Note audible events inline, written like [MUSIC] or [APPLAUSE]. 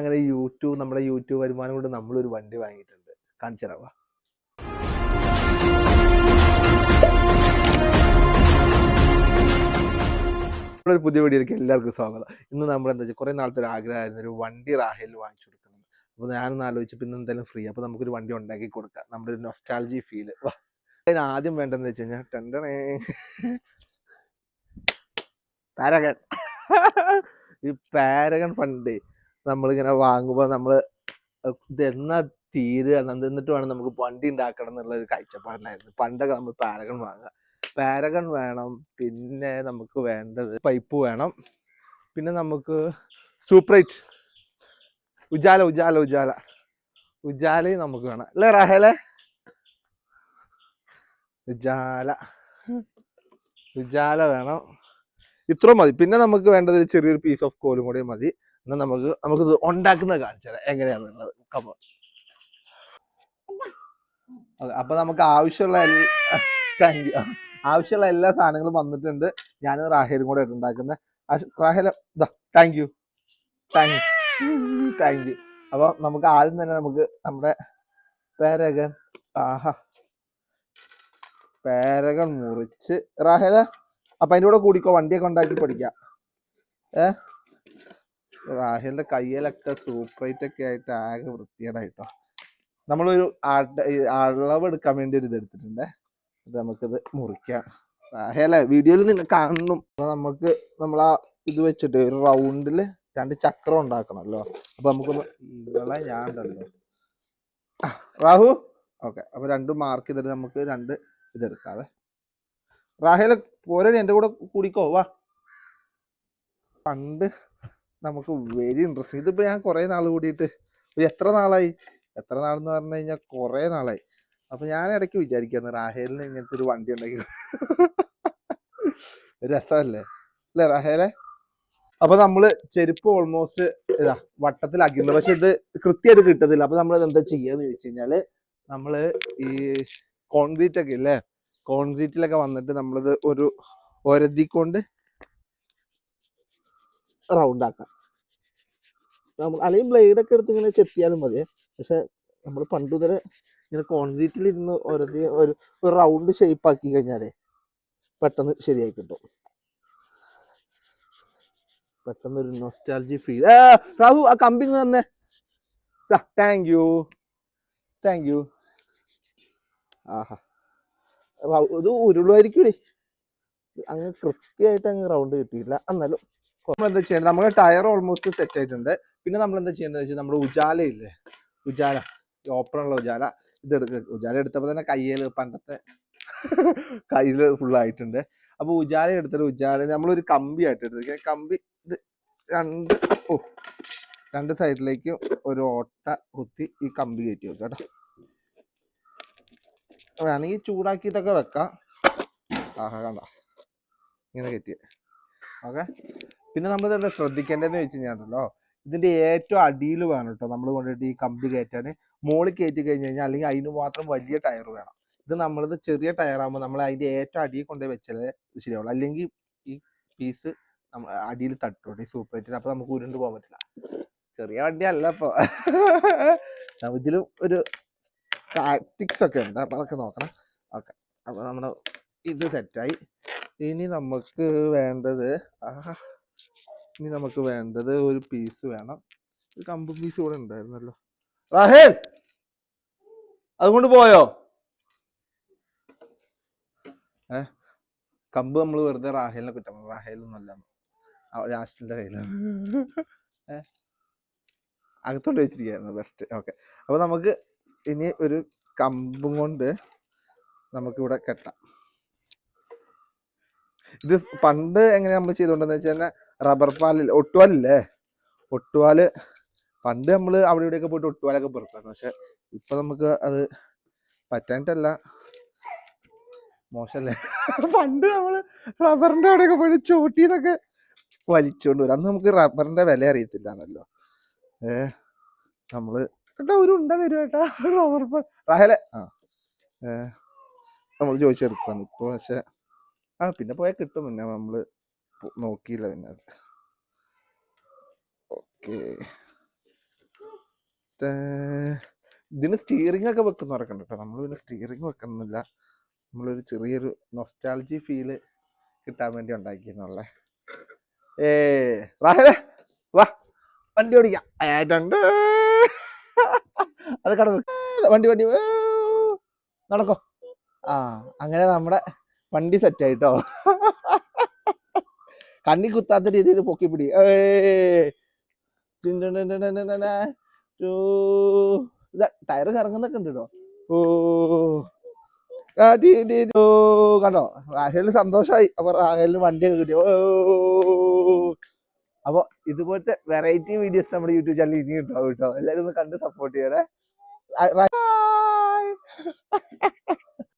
അങ്ങനെ യൂട്യൂബ് നമ്മുടെ യൂട്യൂബ് വരുമാനം കൊണ്ട് നമ്മളൊരു വണ്ടി വാങ്ങിയിട്ടുണ്ട്. കാണിച്ചു തരാവാ നമ്മുടെ ഒരു പുതിയ വീഡിയോയിലേക്ക് എല്ലാവർക്കും സ്വാഗതം. ഇന്ന് നമ്മൾ എന്താ വെച്ചാൽ കുറേ നാളത്തെ ഒരു ആഗ്രഹമായിരുന്നു. ഒരു വണ്ടി റാഹയിൽ വാങ്ങിച്ചു കൊടുക്കണം. അപ്പോൾ ഞാനൊന്ന് ആലോചിച്ച് പിന്നെ എന്തായാലും ഫ്രീ അപ്പോൾ നമുക്കൊരു വണ്ടി ഉണ്ടാക്കി കൊടുക്കാം. നമ്മുടെ ഒരു നൊസ്റ്റാൾജി ഫീൽ അതിന് ആദ്യം വേണ്ടതെന്ന് വെച്ച് കഴിഞ്ഞാൽ ടെണ്ടണേ പാരഗൺ. ഈ പാരഗൺ ഫണ്ട് നമ്മളിങ്ങനെ വാങ്ങുമ്പോൾ നമ്മൾ ഇതെന്നാ തീരുക എന്നിട്ട് വേണം നമുക്ക് വണ്ടി ഉണ്ടാക്കണം എന്നുള്ള ഒരു കാഴ്ചപ്പാടിലായിരുന്നു. പണ്ടൊക്കെ നമ്മൾ പാരഗൺ വാങ്ങുക. പാരഗൺ വേണം പിന്നെ നമുക്ക് വേണ്ടത് പൈപ്പ് വേണം പിന്നെ നമുക്ക് സൂപ്രൈറ്റ് ഉജാല ഉജാല ഉജാല. ഉജാലയും നമുക്ക് വേണം. അല്ലേ റഹലെ? ഉജാല. ഉജാല വേണം. ഇത്ര മതി. പിന്നെ നമുക്ക് വേണ്ടത് ചെറിയൊരു പീസ് ഓഫ് കോലും കൂടി മതി. എന്നാൽ നമുക്ക് നമുക്കിത് ഉണ്ടാക്കുന്നത് കാണിച്ചു തരാം എങ്ങനെയാണെന്നുള്ളത് കമോ അപ്പൊ നമുക്ക് ആവശ്യമുള്ള എല്ലാ ആവശ്യമുള്ള എല്ലാ സാധനങ്ങളും വന്നിട്ടുണ്ട്. ഞാൻ റാഹേലും കൂടെ ഉണ്ടാക്കുന്നത്. റാഹേല thank you thank you thank you അപ്പൊ നമുക്ക് ആദ്യം തന്നെ നമുക്ക് നമ്മുടെ പേരകൻ ആഹാ. പേരകൻ മുറിച്ച് റാഹേല അപ്പൊ അതിന്റെ കൂടെ കൂടിക്കോ വണ്ടിയൊക്കെ ഉണ്ടാക്കി പഠിക്കാം. ഏ? റാഹേലിന്റെ കയ്യിലൊക്കെ സൂപ്പറേറ്റ് ഒക്കെ ആയിട്ട് ആകെ വൃത്തികേടായിട്ടോ നമ്മളൊരു അളവെടുക്കാൻ വേണ്ടി ഒരു ഇത് എടുത്തിട്ടുണ്ട് അത് നമുക്കിത് മുറിക്കാം. റാഹേല വീഡിയോയിൽ കാണണം അപ്പൊ നമുക്ക് നമ്മൾ ആ ഇത് വെച്ചിട്ട് ഒരു റൗണ്ടിൽ രണ്ട് ചക്രം ഉണ്ടാക്കണമല്ലോ അപ്പൊ നമുക്കൊന്ന് ആ, രാഹു ഓക്കെ അപ്പൊ രണ്ട് മാർക്ക് ചെയ്തിട്ട് നമുക്ക് രണ്ട് ഇതെടുക്കാവേ. റാഹേല പോരടി എന്റെ കൂടെ കൂടിക്കോ വാ. പണ്ട് നമുക്ക് വെരി ഇൻട്രസ്റ്റിംഗ് ഇതിപ്പോ ഞാൻ കുറെ നാൾ കൂടിയിട്ട് എത്ര നാളായി? എത്ര നാളെന്ന് പറഞ്ഞു കഴിഞ്ഞാൽ കുറെ നാളായി. അപ്പൊ ഞാൻ ഇടയ്ക്ക് വിചാരിക്കുന്നു റാഹേലിന് ഇങ്ങനത്തെ ഒരു വണ്ടി ഉണ്ടെങ്കിൽ രസമല്ലേ? അല്ലേ റാഹേലെ? അപ്പൊ നമ്മൾ ചെരുപ്പ് ഓൾമോസ്റ്റ് ഇതാ വട്ടത്തിലാക്കിയിട്ടുണ്ട് പക്ഷെ ഇത് കൃത്യമായിട്ട് കിട്ടത്തില്ല. അപ്പൊ നമ്മൾ എന്താ ചെയ്യാന്ന് ചോദിച്ചു കഴിഞ്ഞാൽ നമ്മൾ ഈ കോൺക്രീറ്റ് ഒക്കെ ഇല്ലേ? കോൺക്രീറ്റിലൊക്കെ വന്നിട്ട് നമ്മളിത് ഒരു ഒരതിക്കൊണ്ട് റൗണ്ട് ആക്കാം. നമ്മൾ അല്ലെങ്കിൽ ബ്ലേഡ് ഒക്കെ എടുത്ത് ഇങ്ങനെ ചെത്തിയാലും മതി. പക്ഷെ നമ്മൾ പണ്ട് മുതലേ ഇങ്ങനെ കോൺക്രീറ്റിൽ ഇരുന്ന് ഓരോ ഒരു റൗണ്ട് ഷേപ്പ് ആക്കി കഴിഞ്ഞാലേ പെട്ടെന്ന് ശരിയായി കിട്ടും. പെട്ടെന്ന് ഒരു നൊസ്റ്റാലജി ഫീൽ രാഹു ആ കമ്പി തന്നെ. താങ്ക് യു താങ്ക് യു ആഹാ. ഇത് ഉരുളുമായിരിക്കൂലേ അങ്ങ് കൃത്യമായിട്ട് അങ്ങ് റൗണ്ട് കിട്ടിയില്ല എന്നാലും നമ്മൾ എന്താ ചെയ്യേണ്ടത് നമ്മുടെ ടയർ ഓൾമോസ്റ്റ് സെറ്റ് ആയിട്ടുണ്ട്. പിന്നെ നമ്മൾ എന്താ ചെയ്യേണ്ടത് വെച്ചാൽ നമ്മുടെ ഉജാല ഇല്ലേ? ഉജാല. ഓപ്പൺ ഉള്ള ഉജാല. ഇത് എടുക്ക. ഉജാല എടുത്തപ്പോൾ തന്നെ കയ്യിൽ പണ്ടത്തെ [LAUGHS] കയ്യിൽ ഫുൾ ആയിട്ടുണ്ട്. അപ്പൊ ഉജാല എടുത്തിട്ട് ഉജാല നമ്മളൊരു കമ്പി ആയിട്ട് എടുത്തു കമ്പി ഇത് രണ്ട് ഓ രണ്ട് സൈഡിലേക്കും ഒരു ഓട്ട കുത്തി ഈ കമ്പി കയറ്റി വെക്കാം കേട്ടോ. വേണമെങ്കിൽ ചൂടാക്കിയിട്ടൊക്കെ വെക്കാം. ആഹാ കണ്ട? ഇങ്ങനെ കയറ്റിയത് ഓക്കെ. പിന്നെ നമ്മൾ എന്താ ശ്രദ്ധിക്കേണ്ടതെന്ന് വെച്ച് കഴിഞ്ഞാണ്ടല്ലോ ഇതിന്റെ ഏറ്റവും അടിയിൽ വേണം കേട്ടോ നമ്മൾ കൊണ്ടിട്ട് ഈ കമ്പി കയറ്റാൻ മുകളിൽ കയറ്റി കഴിഞ്ഞ് കഴിഞ്ഞാൽ അല്ലെങ്കിൽ അതിന് മാത്രം വലിയ ടയർ വേണം. ഇത് നമ്മളിത് ചെറിയ ടയർ ആകുമ്പോൾ നമ്മൾ അതിന്റെ ഏറ്റവും അടിയിൽ കൊണ്ടുപോയി വെച്ചാലേ ശരിയാവുള്ളൂ. അല്ലെങ്കിൽ ഈ പീസ് നമ്മൾ അടിയിൽ തട്ടും ഈ സൂപ്പർ അപ്പൊ നമുക്ക് ഉരുണ്ട് പോകാൻ പറ്റില്ല. ചെറിയ വണ്ടി അല്ല ഇപ്പൊ. ഇതിലും ഒരു ടാക്ടിക്സ് ഒക്കെ ഉണ്ട്. അപ്പൊ അതൊക്കെ നോക്കണം. ഓക്കെ. അപ്പൊ നമ്മുടെ ഇത് സെറ്റായി ഇനി നമുക്ക് വേണ്ടത് ആഹാ. ഇനി നമുക്ക് വേണ്ടത് ഒരു പീസ് വേണം. ഒരു കമ്പ് പീസ് കൂടെ ഉണ്ടായിരുന്നല്ലോ. റാഹേൽ! അതുകൊണ്ട് പോയോ? ഏ? കമ്പ് നമ്മൾ വെറുതെ റാഹേലിനെ കുറ്റം റാഹേലൊന്നുമല്ല രാഷ്ട്രീയ കയ്യിലാണ്. ഏ? അകത്തോട്ട് വെച്ചിരിക്കുന്നു ബെസ്റ്റ് ഓക്കെ അപ്പൊ നമുക്ക് ഇനി ഒരു കമ്പും കൊണ്ട് നമുക്കിവിടെ കെട്ടാം. ഇത് പണ്ട് എങ്ങനെ നമ്മൾ ചെയ്തോണ്ടെന്ന് വെച്ചാൽ റബ്ബർ പാലിൽ ഒട്ടുപാലില്ലേ ഒട്ടുപാൽ പണ്ട് നമ്മൾ അവിടെ ഇവിടെയൊക്കെ പോയിട്ട് ഒട്ടുപാലൊക്കെ പെറുക്കായിരുന്നു പക്ഷെ ഇപ്പൊ നമുക്ക് അത് പറ്റാനിട്ടല്ല മോശല്ലേ [LAUGHS] പണ്ട് നമ്മൾ റബ്ബറിന്റെ അവിടെയൊക്കെ പോയിട്ട് ചോട്ടിന്നൊക്കെ വലിച്ചോണ്ട് വരും. അന്ന് നമുക്ക് റബ്ബറിന്റെ വില അറിയത്തില്ലാന്നല്ലോ. ഏ നമ്മൾ ഏട്ടാ ഒരു ഉണ്ട തരും ഏട്ടാ? റബ്ബർ റഹലെ. ആ ഏ നമ്മൾ ചോദിച്ചെടുക്കാന്ന് ഇപ്പൊ പക്ഷെ ആ പിന്നെ പോയാൽ കിട്ടും. പിന്നെ നമ്മൾ നോക്കിയില്ല പിന്നെ അത് ഓക്കെ ഇതിന് സ്റ്റിയറിംഗ് ഒക്കെ വെക്കുന്ന ഉണ്ട് കേട്ടോ നമ്മൾ പിന്നെ സ്റ്റിയറിംഗ് വെക്കുന്നില്ല നമ്മളൊരു ചെറിയൊരു നൊസ്റ്റാൾജി ഫീൽ കിട്ടാൻ വേണ്ടി ഉണ്ടാക്കിയെന്നുള്ള ഏ റാഹലേ വാ വണ്ടി ഓടിക്കാം അത് കട വണ്ടി വണ്ടി നടക്കോ ആ അങ്ങനെ നമ്മുടെ വണ്ടി സെറ്റ് ആയിട്ടോ കണ്ണി കുത്താത്ത രീതിയിൽ പൊക്കി പിടി ഏ ടയർ കറങ്ങുന്നൊക്കെ ഉണ്ട് ഓ. കണ്ടോ? റാഹേലിന് സന്തോഷമായി അപ്പൊ റാഹേലിന് വണ്ടിയൊക്കെ കിട്ടി. ഓ. അപ്പൊ ഇതുപോലത്തെ വെറൈറ്റി വീഡിയോസ് നമ്മുടെ യൂട്യൂബ് ചാനലിൽ ഇനിയും ഉണ്ടാവും കേട്ടോ. എല്ലാവരും ഒന്ന് കണ്ട് സപ്പോർട്ട് ചെയ്യണേ.